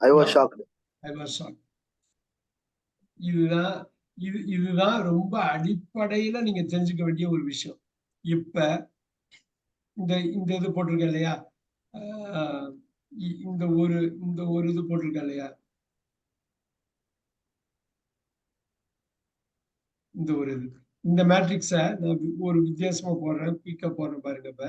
Was No. shocked. I was shock இதுதான் இது இதுதான் ரொம்ப அடிப்படையில நீங்க தெரிஞ்சுக்க வேண்டிய ஒரு விஷயம். இப்ப இந்த இந்த இது போட்டிருக்கேன் இல்லையா? இந்த ஒரு இந்த ஒரு இது போட்டிருக்கேன் இல்லையா? இந்த ஒரு இது. இந்த மேட்ரிக்ஸை நான் ஒரு வித்தியாசமா போடுறேன் குயிக்கா போடுறேன் பாருங்க இப்ப.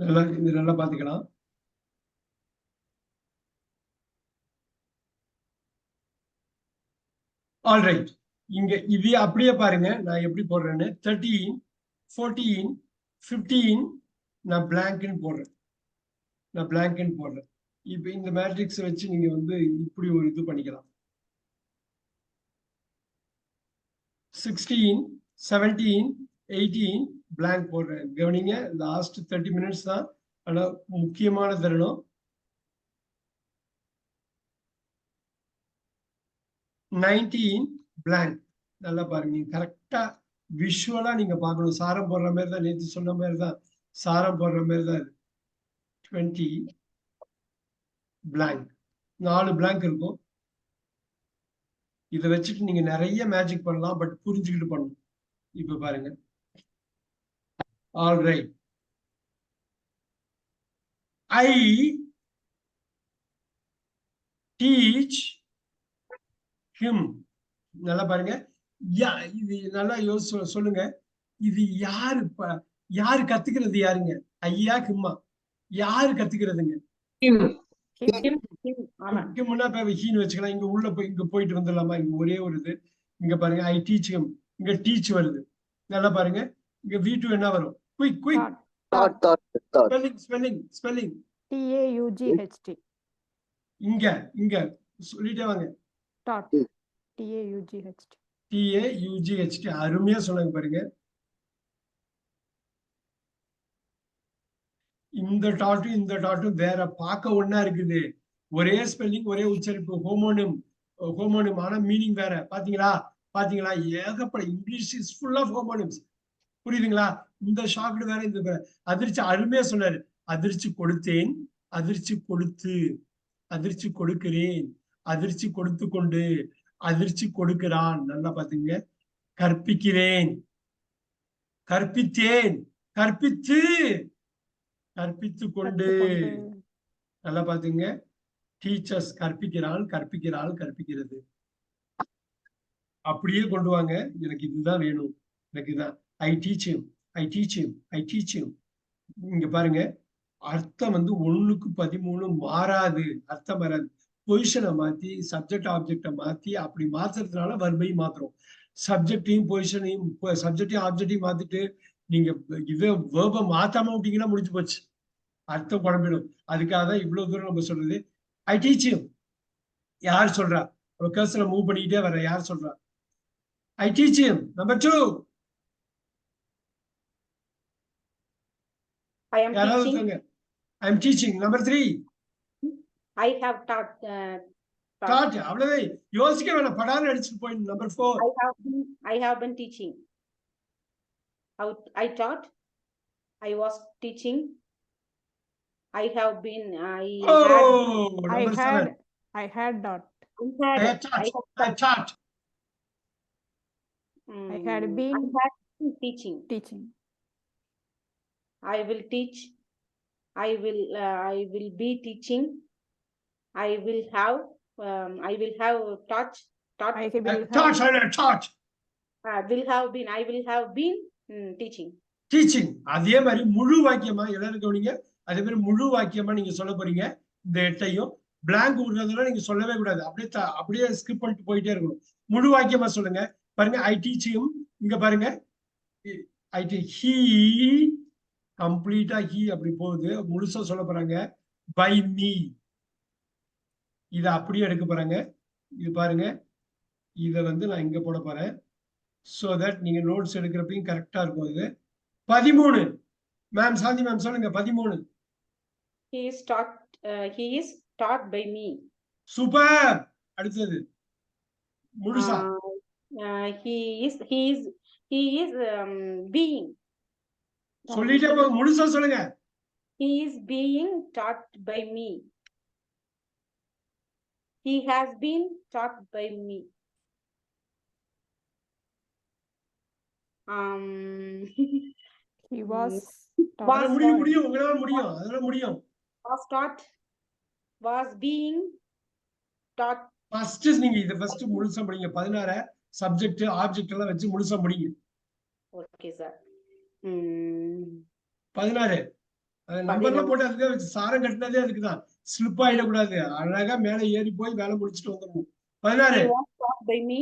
நல்லா இது நல்லா பாத்துக்கலாம். ஆல்ரைட் இங்க இது அப்படியே பாருங்க நான் எப்படி போடுறேன்னு. தேர்ட்டீன் ஃபோர்டீன் ஃபிஃப்டீன் நான் பிளாங்க்னு போடுறேன். நான் பிளாங்க்னு போடுறேன். இப்போ இந்த மேட்ரிக்ஸை வச்சு நீங்க வந்து இப்படி ஒரு இது பண்ணிக்கலாம். சிக்ஸ்டீன் செவன்டீன் எயிட்டீன் பிளாங்க் போடுறேன் கவனிங்க லாஸ்ட் தேர்ட்டி மினிட்ஸ் தான் ஆனால் முக்கியமான தருணம். நைன்டீன் பிளாங்க் நல்லா பாருங்க கரெக்டா விஷுவலா நீங்க பார்க்கணும். சாரம் போடுற மாதிரி தான் நேற்று சொன்ன மாதிரி தான். சாரம் போடுற மாதிரி தான் இது. டுவெண்ட்டி பிளாங்க் நாலு பிளாங்க் இருக்கும். இதை வச்சுட்டு நீங்க நிறைய மேஜிக் பண்ணலாம் பட் புரிஞ்சுக்கிட்டு பண்ணணும். இப்ப பாருங்க. All right I teach him நல்லா பாருங்க. யா இது நல்லா யோசி சொல்லுங்க. இது யாரு யாரு கத்துக்கிறது யாருங்க? ஐயா ஹிம்மா. யாரு கத்துக்கிறதுங்க? Him. Him, him, வச்சுக்கலாம். இங்க உள்ள போய் இங்க போயிட்டு வந்துடலாமா? இங்க ஒரே ஒரு இது. இங்க பாருங்க ஐ டீச் ஹிம் இங்க டீச் வருது. நல்லா பாருங்க. இங்க வி டூ என்ன வரும். Quick quick Thought, thought, thought. Spelling spelling spelling T A U G H T. இங்க இங்க. சொல்லிட்டே வாங்க. Taught T A U G H T. T A U G H T அருமையா சொன்னாங்க பாருங்க. இந்த டாட்டும் இந்த டாட்டும் வேற பார்க்க ஒண்ணா இருக்குது. ஒரே ஸ்பெல்லிங் ஒரே உச்சரிப்பு. ஹோமோனிம் ஹோமோனிம் ஆனா மீனிங் வேற. பாத்தீங்களா? பாத்தீங்களா? ஏகப்பட English is full of homonyms புரியுதுங்களா? இந்த ஷாக்டு வேற இந்த அதிர்ச்சி அருமையா சொன்னாரு. அதிர்ச்சி கொடுத்தேன் அதிர்ச்சி கொடுத்து அதிர்ச்சி கொடுக்கிறேன் அதிர்ச்சி கொடுத்து கொண்டு அதிர்ச்சி கொடுக்கிறான். நல்லா பாத்தீங்க. கற்பிக்கிறேன். கற்பித்தேன். கற்பித்து கற்பித்து கொண்டு. நல்லா பாத்தீங்க. டீச்சர்ஸ் கற்பிக்கிறான் கற்பிக்கிறாள் கற்பிக்கிறது. அப்படியே கொண்டு வாங்க. எனக்கு இதுதான் வேணும். எனக்கு இதுதான் I teach I teach I teach இங்க பாருங்க அர்த்தம் வந்து ஒண்ணுக்கு பதிமூணு மாறாது அர்த்தம் வராது. பொசிஷனை மாத்தி சப்ஜெக்ட் ஆப்ஜெக்டை மாத்தி அப்படி மாத்துறதுனால வர்பையும் மாத்துறோம். சப்ஜெக்டையும் பொசிஷனையும் சப்ஜெக்டையும் ஆப்ஜெக்டையும் மாத்திட்டு நீங்க இதை வேர்பை மாத்தாம விட்டீங்கன்னா முடிஞ்சு போச்சு. அர்த்தம் குழம்பிடும். அதுக்காக தான் இவ்வளவு தூரம் நம்ம சொல்றது. ஐ டீச் யார் சொல்றா? நம்ம மூவ் பண்ணிக்கிட்டே வர யார் சொல்றா? I teach number two I am யாராவது teaching. சொல்லுங்க I am teaching number three I have taught. Uh, taught. Taught அவ்வளவே யோசிக்க வேணாம் படாரம் அடிச்சுட்டு போயிடும் number four I have been. I have been teaching. Out. I taught. I was teaching. I have been. I oh had. I number had seven I had dot I I had. I dot had I dot I had mm, been I had been teaching. teaching I will teach. I will. Uh, I will be teaching. I will have. Um, I will have taught. Taught. I will have taught taught Uh, will have been. I will have been mm, teaching. Teaching அதே மாதிரி முழு வாக்கியமா எல்லாரும் கவனிங்க அதே மாதிரி முழு வாக்கியமா நீங்க சொல்ல போறீங்க இந்த எட்டையும் பிளாங்க் விடுறதெல்லாம் நீங்க சொல்லவே கூடாது அப்படியே அப்படியே ஸ்கிப் பண்ணிட்டு போயிட்டே இருக்கணும் முழு வாக்கியமா சொல்லுங்க பாருங்க ஐ டீச்சியும் இங்க பாருங்க ஐ டி ஹீ கம்ப்ளீட்டா ஹீ அப்படி போகுது. முழுசா சொல்ல போறாங்க பை மீ. இத அப்படியே எடுக்க போறாங்க. இது பாருங்க. இத வந்து நான் இங்க போட போறேன். சோ தட் நீங்க நோட்ஸ் எடுக்கிறப்பையும் கரெக்டா இருக்கும் இது. பதிமூணு. மேம் சாந்தி மேம் சொல்லுங்க. பதிமூணு. He is taught. Uh, he is taught by me. Super அடுத்தது. முழுசா. Uh, uh, he is, he is, he is um, being, சொல்லிட்டே போங்க முழுசா சொல்லுங்க he is being taught by me. He has been taught by me. Um, He was Was முடியும் முடியும் உங்களால முடியும் அதெல்லாம் முடியும் was taught, was being taught, first நீங்க இதை ஃபர்ஸ்ட் முழுசா முடிங்க பதினாற சப்ஜெக்ட் ஆப்ஜெக்ட் எல்லாம் வச்சு முழுசா முடிங்க okay, sir. Hmm, பதினாறு நம்பர்லாம் போட்டு அதுக்கு வச்சு சாரம் கட்டினதே அதுக்குதான் ஸ்லிப் ஆயிடக்கூடாது அழகா மேல ஏறி போய் வேலை முடிச்சுட்டு வந்துடணும் பதினாறு he was taught by me.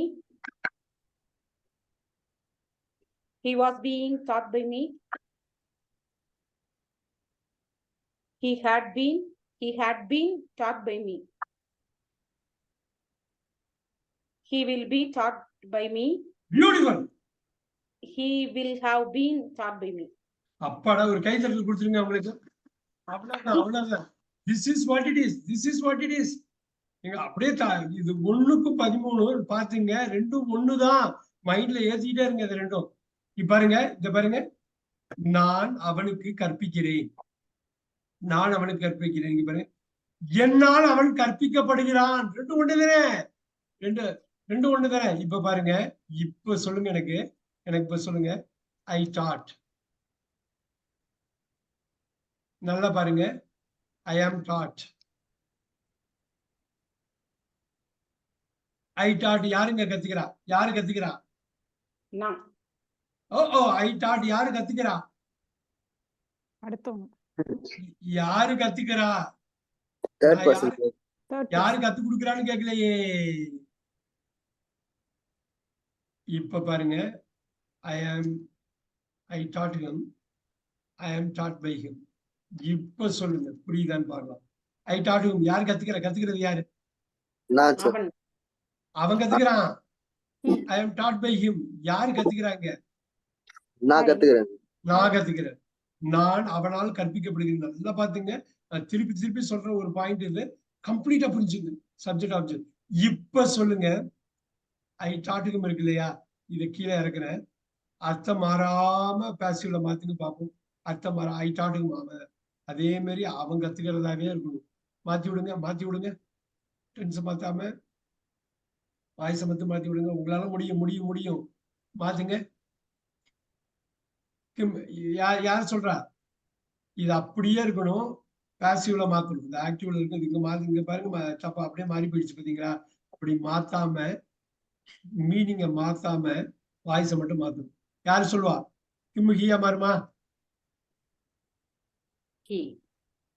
He was being taught by me. He had been, he had been taught by me. He will be taught by me. Beautiful He will have been taught by me. அப்பாடா ஒரு கை தட்டல் கொடுத்துருங்க அவங்களுக்கு. அவ்வளவுதான் அவ்வளவுதான். This is what it is this is what it is நீங்க அப்படியே இது ஒண்ணுக்கு பதிமூணு பாத்துங்க ரெண்டும் ஒண்ணுதான். மைண்ட்ல ஏத்திட்டே இருங்க இது ரெண்டும். இப்ப பாருங்க இத பாருங்க. நான் அவனுக்கு கற்பிக்கிறேன். நான் அவனுக்கு கற்பிக்கிறேன் இங்க பாருங்க. என்னால் அவன் கற்பிக்கப்படுகிறான். ரெண்டு ஒண்ணு தானே ரெண்டு ரெண்டு ஒண்ணு தானே இப்ப பாருங்க இப்ப சொல்லுங்க எனக்கு. எனக்கு இப்ப சொல்லுங்க. ஐ டாட் நல்லா பாருங்க. ஐ ஆம் டாட் ஐ டாட் யாருங்க கத்துக்கிறா? யாரு கத்துக்கிறா? ஓ ஓ ஐ டாட் யாரு கத்துக்கிறா? யாரு கத்துக்கிறா? யாரு. கத்து கொடுக்குறான்னு கேட்கலையே இப்ப பாருங்க. ஐ ஆம் ஐ டாட் ஹிம் ஐ ஆம் டாட் பை ஹிம் இப்ப சொல்லுங்க. புரியுதான்னு பார்க்கலாம். ஐ டாட் ஹிம் யார் கத்துக்கிறா கத்துக்கிறது யாரு? அவன், கத்துக்கிறான். ஐ ஆம் டாட் பை ஹிம் யாரு கத்துக்கிறாங்க? நான் கத்துக்கிறேன். நான் கத்துக்கிறேன். நான் அவனால் கற்பிக்கப்படுகிறேன். நல்லா பாத்துங்க நான் திருப்பி திருப்பி சொல்ற ஒரு பாயிண்ட் இது. கம்ப்ளீட்டா புரிஞ்சுங்க. சப்ஜெக்ட் ஆப்ஜெக்ட் இப்ப சொல்லுங்க. ஐ டாட்டுக்கும் இருக்கு இல்லையா? இதை கீழே இறக்குறேன். அர்த்தம் மாறாம பேசிவில மாத்தின்னு பார்ப்போம். அர்த்தம் மாற ஐ டாட்டுக்கும் அதே மாதிரி அவன் கத்துக்கிறதாவே இருக்கணும். மாத்தி விடுங்க மாத்தி விடுங்க. டென்ஸ் மாத்தாம வாய்ஸை மட்டும் மாத்தி விடுங்க. உங்களால முடியும் முடியும் முடியும். மாத்துங்க. கிம் யார் யார் சொல்றா? இது அப்படியே இருக்கணும். பாசிவ்ல மாத்தணும். இந்த ஆக்டிவ்ல இருக்கு இங்க மாத்து இங்க பாருங்க தப்பா அப்படியே மாறி போயிடுச்சு பாத்தீங்களா? அப்படி மாத்தாம மீனிங்க மாத்தாம வாய்ஸை மட்டும் மாத்தணும். யாரு சொல்லுவா? கிம்மு ஹியா மாறுமா?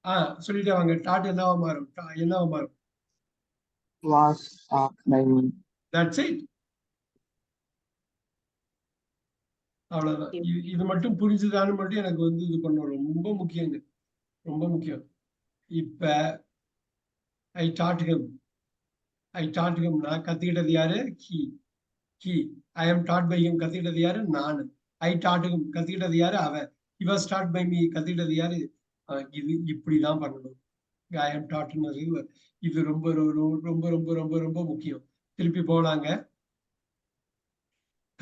ஆஹ் சொல்லிட்டே வாங்க. டாட் என்னவா மாறும்? டா- என்னவா மாறும்? Was. தட்ஸ் இட் அவ்வளவுதான். இது மட்டும் புரிஞ்சுதான்னு மட்டும் எனக்கு வந்து இது பண்ணணும். ரொம்ப முக்கியங்க. ரொம்ப முக்கியம். இப்ப I taught him I taught him நான் கத்துக்கிட்டது யாரு? He he I am taught by him கத்துக்கிட்டது யாரு? நான். ஐ டாட் ஹிம் கத்துக்கிட்டது யாரு? அவன் இவ ஸ்டார்ட் பை மீ கத்துக்கிட்டது யாரு? அஹ் இது இப்படிதான் பண்ணணும். ஐ எம் டாட்னு இது ரொம்ப ரொம்ப ரொம்ப ரொம்ப ரொம்ப முக்கியம். திருப்பி போலாங்க.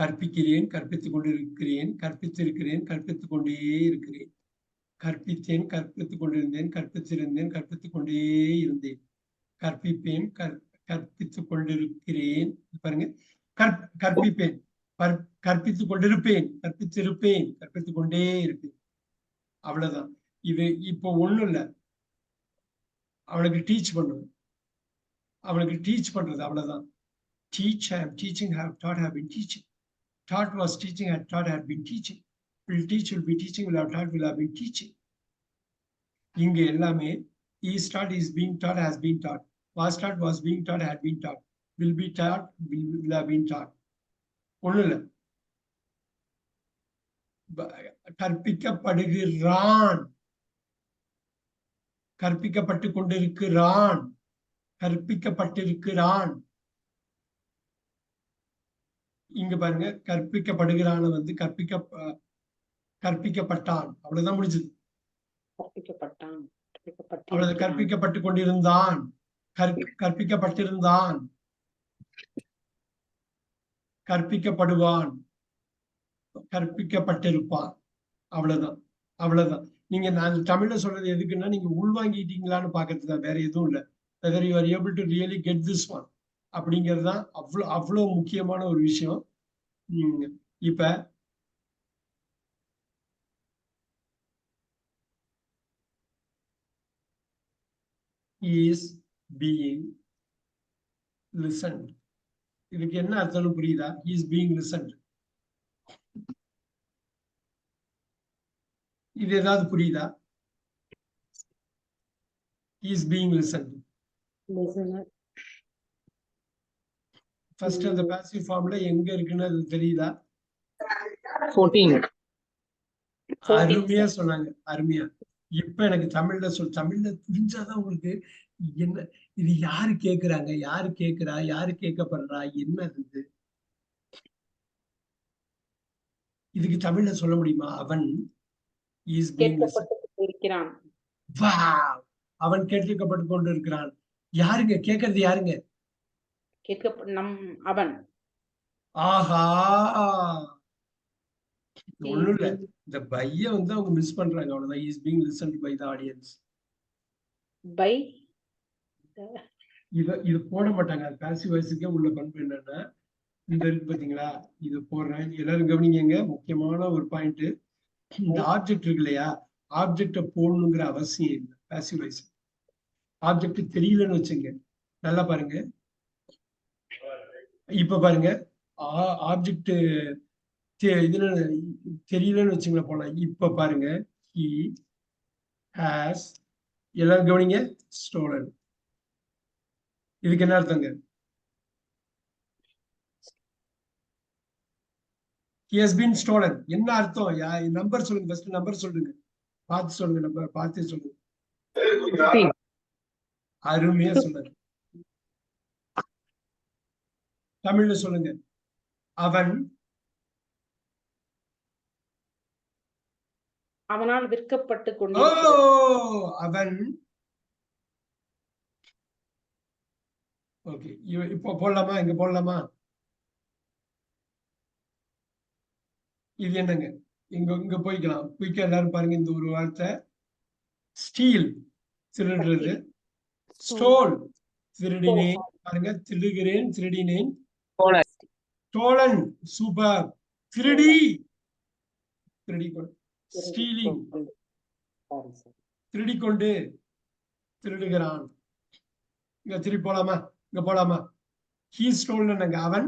கற்பிக்கிறேன் கற்பித்துக் கொண்டிருக்கிறேன் கற்பித்திருக்கிறேன் கற்பித்துக் கொண்டே இருக்கிறேன். கற்பித்தேன் கற்பித்துக் கொண்டிருந்தேன் கற்பித்திருந்தேன் கற்பித்துக் கொண்டே இருந்தேன். கற்பிப்பேன் கற் கற்பித்துக் கொண்டிருக்கிறேன். பாருங்க. கற்பிப்பேன் கற்பித்துக் கொண்டிருப்பேன் கற்பித்திருப்பேன் கற்பித்துக் கொண்டே இருப்பேன் அவ்வளவுதான் இது இப்போ ஒண்ணும் இல்ல அவளுக்கு டீச் பண்ணுவேன் அவளுக்கு டீச் பண்றது அவ்வளவுதான் teach have teaching have taught have been teaching taught was teaching have taught have been teaching will teach will be teaching will have taught will have been teaching இங்க எல்லாமே is taught is being taught has being taught was taught was being taught had being taught will be taught will, will have been taught. ஒண்ணு இல்ல ப- கற்பிக்கப்படுகிறான். கற்பிக்கப்பட்டு கொண்டிருக்கிறான் கற்பிக்கப்பட்டிருக்கிறான். இங்க பாருங்க கற்பிக்கப்படுகிறான வந்து கற்பிக்க கற்பிக்கப்பட்டான். அவ்வளவுதான் முடிஞ்சது. கற்பிக்கப்பட்டான். அவ்வளவு. கற்பிக்கப்பட்டு கொண்டிருந்தான் கற்- கற்பிக்கப்பட்டிருந்தான். கற்பிக்கப்படுவான். கற்பிக்கப்பட்டிருப்பான். அவ்வளவுதான். அவ்வளவுதான். நீங்க நான் தமிழ்ல சொல்றது எதுக்குன்னா நீங்க உள்வாங்கிட்டீங்களான்னு பாக்குறது தான். வேற எதுவும் இல்ல. Whether you are able to really get this one அப்படிங்கிறது தான் அவ்வளோ அவ்வளோ முக்கியமான ஒரு விஷயம். உம் இப்ப இஸ் பீயிங் listened. இதுக்கு என்ன அர்த்தம்னு புரியுதா? Is being listened. இது ஏதாவது புரியுதா? Is listened. Listener, ஃபர்ஸ்ட் அந்த பாசிவ் ஃபார்ம்ல எங்க இருக்குன்னு அது தெரியுதா? அருமையா சொன்னாங்க. அருமையா. இப்ப எனக்கு தமிழ்ல சொல் தமிழ்ல புரிஞ்சாதான் உங்களுக்கு என்ன இது யாரு கேக்குறாங்க? யாரு கேக்குறா? யாரு கேட்கப்படுறா என்ன இது? இதுக்கு தமிழ்ல சொல்ல முடியுமா? அவன் அவன் கேட்கப்பட்டு கொண்டு இருக்கிறான் யாருங்க? கேக்குறது யாருங்க? கேட்க நம் அவன். ஆஹா! ஒண்ணும் இல்ல. இந்த பைய வந்து அவங்க மிஸ் பண்றாங்க. அவ்வளவுதான். Is being listen by the audience by இத இது போட மாட்டாங்க. அது வாய்ஸுக்கே உள்ள பண்பு என்னன்னா இந்த இருக்கு பாத்தீங்களா இது போடுறேன். எல்லாரும் கவனிங்க முக்கியமான ஒரு பாயிண்ட் இந்த ஆப்ஜெக்ட் இருக்கு இல்லையா ஆப்ஜெக்ட போடணுங்கிற அவசியம் இல்லை பேசிவ் வாய்ஸ் ஆப்ஜெக்ட் தெரியலன்னு வச்சுங்க. நல்லா பாருங்க. இப்ப பாருங்க ஆப்ஜெக்ட் இதுல தெரியலன்னு வச்சுங்களேன் போலாம் இப்ப பாருங்க ஹி ஹாஸ் எல்லாரும் கவனிங்க ஸ்டோலன் இதுக்கு என்ன அர்த்தங்க? He has been stolen. என்ன அர்த்தம்? நம்பர் சொல்லுங்க ஃபர்ஸ்ட் நம்பர் சொல்லுங்க. பார்த்து சொல்லுங்க நம்பர் பார்த்து சொல்லுங்க. அருமையா சொல்லுங்க தமிழ்ல சொல்லுங்க. அவன் அவனால் விற்கப்பட்டு கொண்டிருக்கிறது அவன் ஓகே. இப்போ போடலாமா? இங்க போடலாமா? இது என்னங்க? இங்க இங்க போய்க்கலாம். குயிக்கா எல்லாரும் பாருங்க இந்த ஒரு வார்த்தை. ஸ்டீல் திருடுறது. ஸ்டோல் திருடினேன். பாருங்க திருடுகிறேன் திருடினேன். ஸ்டோலன். சூப்பர். திருடி. திருடி ஸ்டீலிங். திருடி கொண்டு திருடுகிறான். இங்க திருப்பி போலாமா? இங்க போலாமா? ஹீ ஸ்டோல்னுங்க அவன்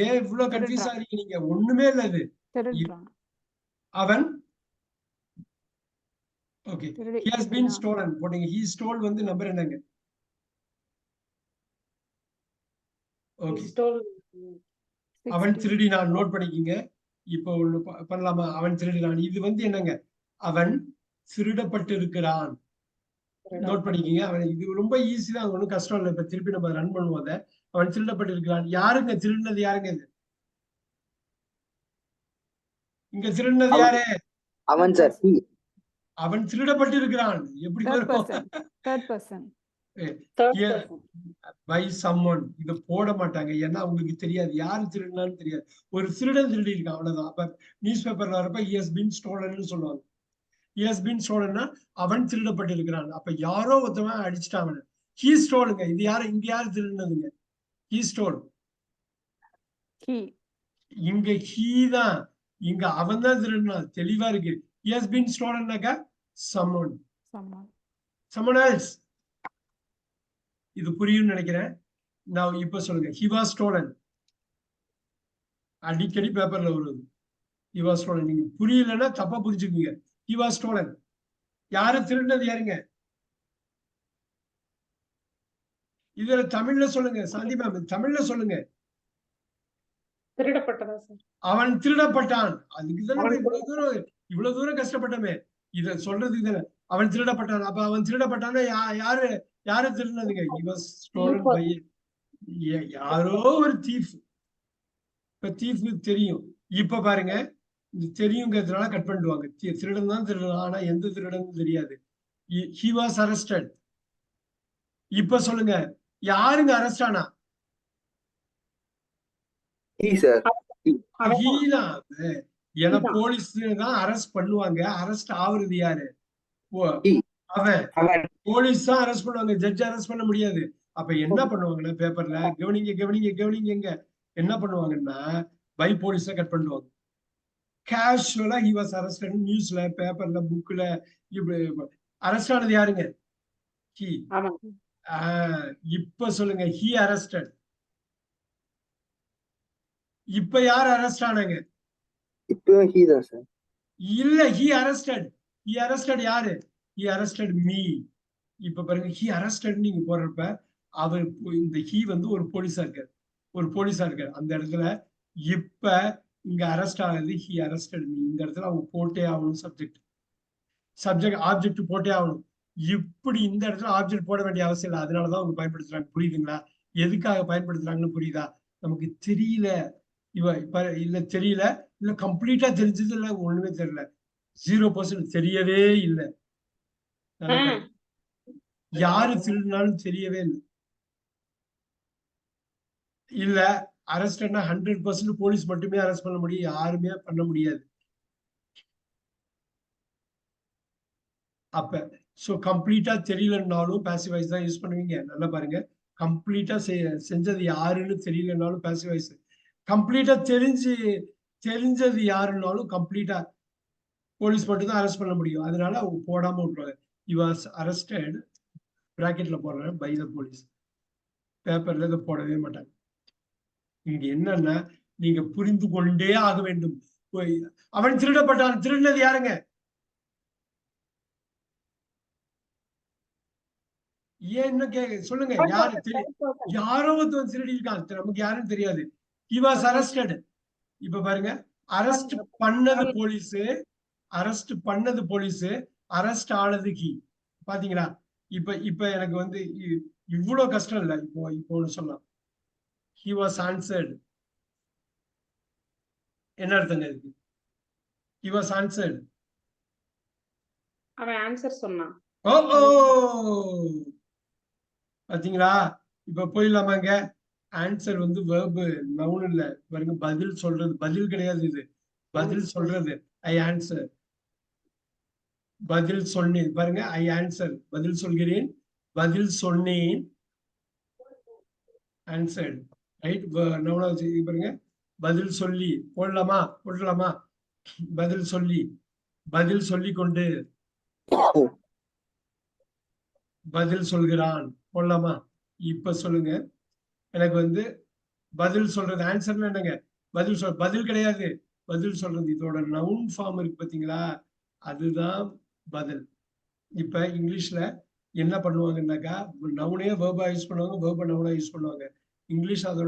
ஏன் இவ்வளவு கன்ஃபியூஸ் ஆறீங்க நீங்க? ஒண்ணுமே இல்ல இது. அவன் ஓகே திருடி he has been திருடினான். stolen. போட்டீங்க he stole வந்து நம்பர் என்னங்க? ஓகே அவன் 60. திருடினான். நோட் பண்ணிக்கிங்க. இப்போ ஒண்ணு பண்ணலாமா? அவன் திருடினான். இது வந்து என்னங்க? அவன் திருடப்பட்டிருக்கிறான். நோட் பண்ணிக்கிங்க அவன் இது ரொம்ப ஈஸி தான் ஒன்றும் கஷ்டம் இல்லை. இப்ப திருப்பி நம்ம ரன் பண்ணுவோம் அவன் திருடப்பட்டிருக்கிறான். யாருங்க? திருடினது யாருங்க இது? இங்க திருடினது யாரு? அவன் சார் அவன் திருடப்பட்டிருக்கிறான். எப்படி. பை சம்மன் இத போட மாட்டாங்க. ஏன்னா அவங்களுக்கு தெரியாது. யாரு திருடினான்னு தெரியாது. ஒரு திருடன் திருடி இருக்கான் அவ்வளவுதான் அப்ப நியூஸ் பேப்பர்ல வரப்ப இஎஸ் பின் ஸ்டோலன்னு சொல்லுவாங்க. இஎஸ் பின் ஸ்டோலன்னா அவன் திருடப்பட்டிருக்கிறான். அப்ப யாரோ ஒருத்தவன் அடிச்சிட்டான் அவனை. ஹீ ஸ்டோலுங்க இது யாரு? இங்க யாரு திருடினதுங்க? He stole. இங்க ஹீ தான். இங்க அவன் தான் திருடினான். தெளிவா இருக்கு. இஎஸ் பின் ஸ்டோலன்னாக்கா சம்மன் Someone. someone. Else. இது புரியும்னு நினைக்கிறேன். நான் இப்ப சொல்லுங்க. He was stolen. அடிக்கடி பேப்பர்ல வருது. He was stolen. நீங்க புரியலன்னா தப்பா புரிஞ்சுக்குங்க. He was stolen. யாரு திருடினது யாருங்க? இதுல தமிழ்ல சொல்லுங்க சாந்தி மேம். தமிழ்ல சொல்லுங்க. திருடப்பட்டதா அவன் திருடப்பட்டான். அதுக்கு தானே இவ்வளவு தூரம் இவ்வளவு தூரம் கஷ்டப்பட்டமே. இத சொல்றதுக்கு தானே அவன் திருடப்பட்டான். அப்ப அவன் திருடப்பட்டான்னா யாரு யாரு திருடினதுங்க? ய- யாரோ ஒரு தீஃப் இப்ப தீஃப் தெரியும். இப்ப பாருங்க. தெரியுங்கிறதுனால கட் பண்ணிடுவாங்க. திருடன் தான் திருடன் ஆனா எந்த திருடன் தெரியாது. ஹி வாஸ் அரஸ்டட் இப்ப சொல்லுங்க யாருங்க அரெஸ்ட் ஆனா? ஏன்னா. போலீஸ் தான். அரெஸ்ட் பண்ணுவாங்க. அரெஸ்ட் ஆகுறது யாரு? அவன். போலீஸ் தான் அரெஸ்ட் பண்ணுவாங்க. ஜட்ஜ் அரெஸ்ட் பண்ண முடியாது. அப்ப என்ன பண்ணுவாங்கன்னா பேப்பர்ல கவனிங்க கவனிங்க கவனிங்க என்ன பண்ணுவாங்கன்னா பை போலீஸ கட் பண்ணுவாங்க கேஷுவலா ஹி வாஸ் அரெஸ்டட் நியூஸ்ல பேப்பர்ல புக்ல இப்படி அரெஸ்ட் ஆனது யாருங்க? ஹி இப்ப சொல்லுங்க ஹி அரெஸ்டட் இப்ப யார் அரெஸ்ட் ஆனாங்க? இல்ல ஹி அரஸ்டட் ஹி அரஸ்டட் யாரு? ஹி அரஸ்டட் மீ இப்ப பாருங்க ஹி அரஸ்டட் நீங்க போறப்ப அவர் இந்த ஹி வந்து ஒரு போலீஸா இருக்காரு. ஒரு போலீஸா இருக்காரு. அந்த இடத்துல இப்ப இங்க அரெஸ்ட் ஆகுது ஹி அரஸ்டட் மீ இந்த இடத்துல அவங்க போட்டே ஆகணும் சப்ஜெக்ட் சப்ஜெக்ட் ஆப்ஜெக்ட் போட்டே ஆகணும். இப்படி இந்த இடத்துல ஆப்ஜெக்ட் போட வேண்டிய அவசியம் இல்லை. அதனாலதான் அவங்க பயன்படுத்துறாங்க. புரியுதுங்களா? எதுக்காக பயன்படுத்துறாங்கன்னு புரியுதா? நமக்கு தெரியல. இவ இப்ப இல்ல தெரியல. இல்ல கம்ப்ளீட்டா தெரிஞ்சது இல்ல. ஒண்ணுமே தெரியல. ஜீரோ பர்சன்ட் தெரியவே இல்லை. யாரு திருடினாலும் தெரியவே இல்லை. இல்ல அரெஸ்ட்னா ஹண்ட்ரட் பர்சன்ட் போலீஸ் மட்டுமே அரெஸ்ட் பண்ண முடியும். யாருமே பண்ண முடியாது. அப்ப ஸோ கம்ப்ளீட்டா தெரியலன்னாலும் பாசிவைஸ் தான் யூஸ் பண்ணுவீங்க. நல்லா பாருங்க. கம்ப்ளீட்டா செஞ்சது யாருன்னு தெரியலனாலும் பேசிவைஸ் கம்ப்ளீட்டா தெரிஞ்சு தெரிஞ்சது யாருன்னாலும் கம்ப்ளீட்டா போலீஸ் மட்டும் தான் அரெஸ்ட் பண்ண முடியும். அதனால அவங்க போடாம விட்டுருவாங்க. You was arrested. பிராக்கெட்ல போடுறேன். பை த போலீஸ் பேப்பர்ல இதை போடவே மாட்டாங்க. இங்க என்னன்னா நீங்க புரிந்து கொண்டே ஆக வேண்டும். அவன் திருடப்பட்டான். திருடினது யாருங்க? ஏன் என்ன கே சொல்லுங்க. யாரு யாரோ ஒருத்தன் திருடி இருக்கான் நமக்கு யாரும் தெரியாது. He was arrested. இப்ப பாருங்க. அரெஸ்ட் பண்ணது போலீஸ். அரெஸ்ட் பண்ணது போலீஸ். அரெஸ்ட் ஆனது கி பாத்தீங்களா? இப்ப இப்ப எனக்கு வந்து இவ்வளவு கஷ்டம் இல்ல. இப்போ இப்போ ஒண்ணு சொல்லலாம். ஹி வாஸ் ஆன்சர்டு என்ன அர்த்தங்க இதுக்கு? ஹி வாஸ் ஆன்சர்டு அவன் ஆன்சர் சொன்னான். ஓ பாத்தீங்களா? இப்ப போயிடலாமாங்க? ஆன்சர் வந்து வேர்பு நவுன் இல்ல. பாருங்க பதில் சொல்றது பதில் கிடையாது இது. பதில் சொல்றது ஐ ஆன்சர் பதில் சொன்னேன். பாருங்க ஐ ஆன்சர் பதில் சொல்கிறேன். பதில் சொன்னேன். ஆன்சர்ட் ரைட் நவுனா வச்சு இது பாருங்க. பதில் சொல்லி போடலாமா? போடலாமா? பதில் சொல்லி பதில் சொல்லி கொண்டு பதில் சொல்கிறான். போடலாமா? இப்ப சொல்லுங்க. எனக்கு வந்து பதில் சொல்றது ஆன்சர்லாம் என்னங்க? பதில் சொல் பதில் கிடையாது. பதில் சொல்றது இதோட நவுன் ஃபார்ம் இருக்கு பாத்தீங்களா? அதுதான் பதில். இப்ப இங்கிலீஷ்ல என்ன பண்ணுவாங்கன்னாக்கா நவுனே வேர்பா யூஸ் பண்ணுவாங்க வேர்பா நவுனா யூஸ் பண்ணுவாங்க. inglesa de